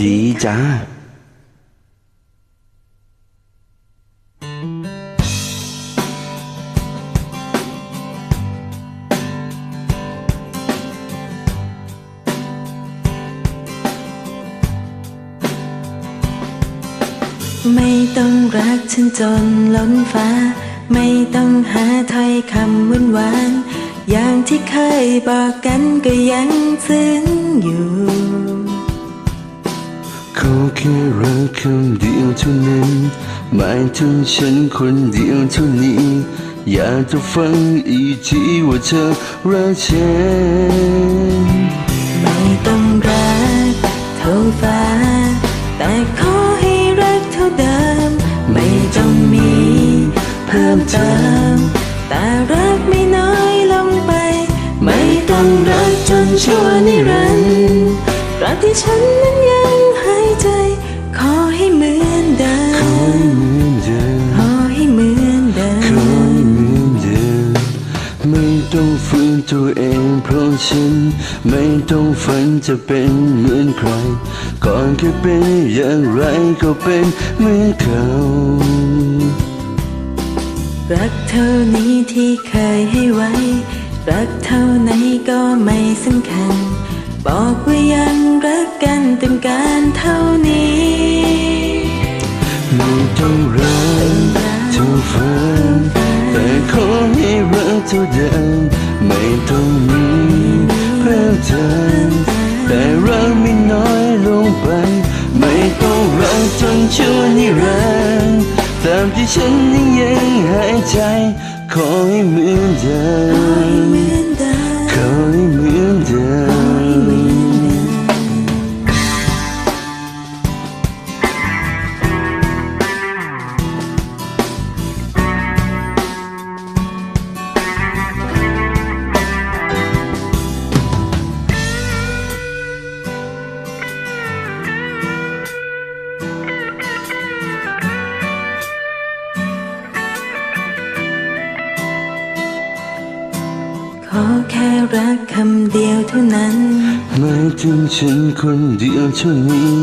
ดีจ้าไม่ต้องรักฉันจนล้นฟ้า ไม่ต้องหาถ้อยคำหวานหวานอย่างที่เคยบอกกันก็ยังซึ้งอยู่ ค่รักคำเดียวเท่านั้นหมายถึงฉันคนเดียวเท่านี้ อยากจะฟังอีกทีว่าเธอรักฉันไม่ต้องรักเท่าฟ้า แต่ขอให้รักเท่าเดิม ไม่ต้องมีเพิ่มเติม แต่รักไม่น้อยลงไป ไม่ต้องรักจนชั่วนิรันดร์รักที่ฉันนั้นยัง ขอมให้เหมือนเดิมขอให้เหมือนเดิขอมให้เหมือนเดิม ไม่ต้องฝืนตัวเองเพราะฉัน ไม่ต้องฝันจะเป็นเหมือนใคร ก่อนเคยเป็นอย่างไรก็เป็นเหมือนเขารักเท่านี้ที่เคยให้ไว้ รักเท่าไหนก็ไม่สำคัญ บอกว่ายังรักกันเต็มการเท่านี้ ไม่ต้องรักเท่าฝันแต่ขอให้รักเท่าเดิมไม่ต้องมีเพิ่มเติมแต่รักไม่น้อยลงไป ไม่ต้องรักจนชั่วนิรันดร์ตามที่ฉันยังยังหายใจ ขอให้เหมือนเดิม อแค่รักคำเดียวเท่านั้นหมายถึงฉันคนเดียวเท่านี้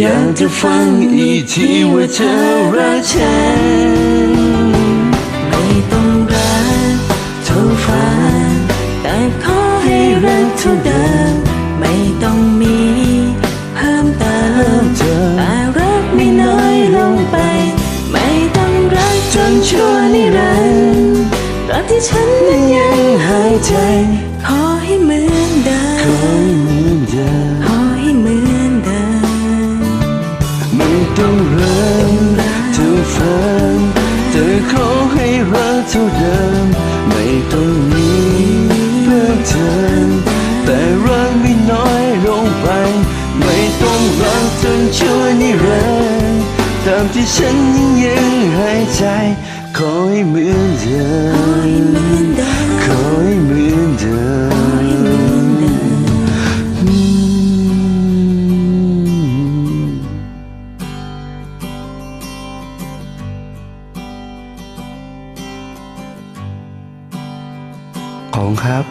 อยากจะฟังอีกทีว่าเธอรักฉัน ไม่ต้องรักเท่าฟ้า แต่ขอให้รักเท่าเดิม ไม่ต้องมีเพิ่มเติมเธอแต่รักไม่น้อยลงไป ไม่ต้องรักจนชั่วนิรันดร์รักที่ฉันนั้น ใจขอให้เหมือนเดิขอมให้เหมือนเดิมขอให้เหมือนเดิมไม่ต้องรักเท่าฝันแต่ขอให้รักเท่าเดิม ไม่ต้องมีเพิ่มเติม ที่ฉันยังยังหายใจ ขอให้เหมือนเดิมขอให้เหมือนเดิมอืมของครับ